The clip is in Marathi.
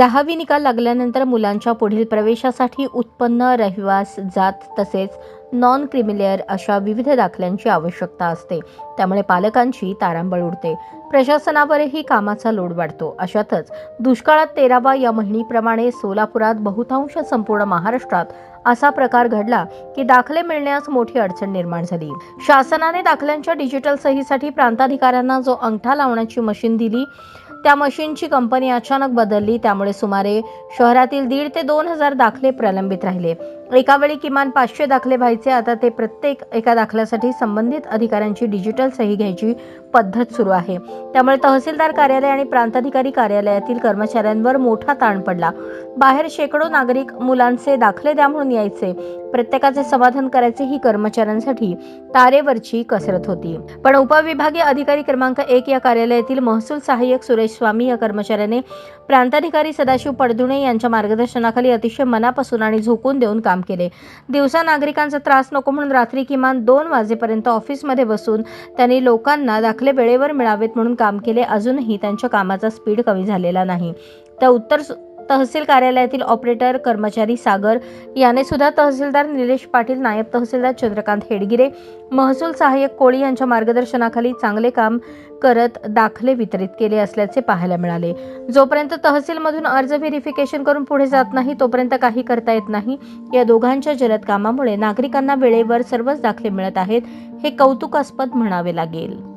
दहावी निकाल लागल्यानंतर मुलांच्या पुढील प्रवेशासाठी उत्पन्न रहिवास जात तसेच नॉन क्रिमिलेअर अशा विविध दाखल्यांची आवश्यकता असते. त्यामुळे पालकांची तारांबळ उडते. प्रशासनावरही कामाचा लोड वाढतो. अशातच दुष्काळात तेरावा या महिनीप्रमाणे सोलापुरात बहुतांश संपूर्ण महाराष्ट्रात असा प्रकार घडला की दाखले मिळण्यास मोठी अडचण निर्माण झाली. शासनाने दाखल्यांच्या डिजिटल सहीसाठी प्रांताधिकाऱ्यांना जो अंगठा लावण्याची मशीन दिली त्या मशीनची कंपनी अचानक बदलली त्यामुळे सुमारे शहरातील दीड ते दोन हजार दाखले प्रलंबित राहिले. एका वेळी किमान पाचशे दाखले व्हायचे. आता ते प्रत्येक एका दाखल्यासाठी संबंधित अधिकाऱ्यांची डिजिटल सही घ्यायची पद्धत सुरू आहे. त्यामुळे तहसीलदार कार्यालय आणि प्रांताधिकारी कार्यालयातील कर्मचाऱ्यांवर मोठा ताण पडला. बाहेर शेकडो नागरिक मुलांचे दाखले द्या म्हणून यायचे. प्रत्येकाचे समाधान करायचे ही कर्मचाऱ्यांसाठी तारेवरची कसरत होती. पण उपविभागीय अधिकारी क्रमांक एक या कार्यालयातील महसूल सहाय्यक सुरेश स्वामी या कर्मचाऱ्याने प्रांताधिकारी सदाशिव पडदुणे यांच्या मार्गदर्शनाखाली अतिशय मनापासून आणि झोकून देऊन काम केले. दिवसा नागरिकांचा त्रास नको म्हणून रात्री किमान दोन वाजेपर्यंत ऑफिसमध्ये बसून त्यांनी लोकांना दाखले वेळेवर मिळावेत म्हणून काम केले. अजूनही त्यांच्या कामाचा स्पीड कमी झालेला नाही. तर उत्तर तहसील कार्यालयातील ऑपरेटर कर्मचारी सागर याने सुद्धा तहसीलदार निलेश पाटील नायब तहसीलदार चंद्रकांत हेडगिरे महसूल सहाय्यक कोळी यांच्या मार्गदर्शनाखाली चांगले काम करत दाखले वितरित केले असल्याचे पाहायला मिळाले. जोपर्यंत तहसीलमधून अर्ज व्हेरिफिकेशन करून पुढे जात नाही तोपर्यंत काही करता येत नाही. या दोघांच्या जलद कामामुळे नागरिकांना वेळेवर सर्वच दाखले मिळत आहेत हे कौतुकास्पद म्हणावे लागेल.